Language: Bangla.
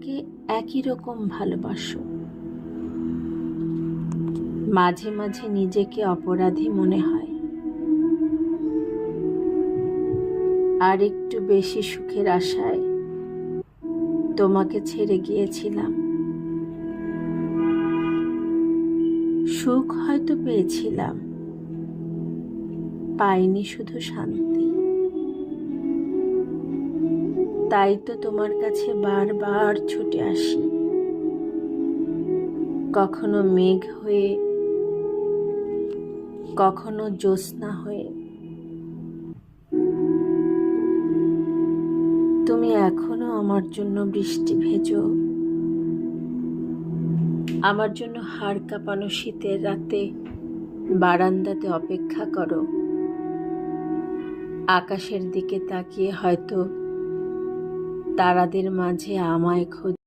আমাকে একই রকম ভালোবাসো। মাঝে মাঝে নিজেকে অপরাধী মনে হয়। আর একটু বেশি সুখের আশায় তোমাকে ছেড়ে গিয়েছিলাম। সুখ হয়তো পেয়েছিলাম। পাইনি শুধু শান্তি। তাই তো তোমার কাছে বারবার ছুটে আসি। কখনো মেঘ হয়ে, কখনো জ্যোৎস্না হয়ে। তুমি এখনও আমার জন্য বৃষ্টি ভেজো। আমার জন্য হাড় কাঁপানো শীতের রাতে বারান্দাতে অপেক্ষা করো। আকাশের দিকে তাকিয়ে হয়তো তারাদের মাঝে আমায় খোঁজ।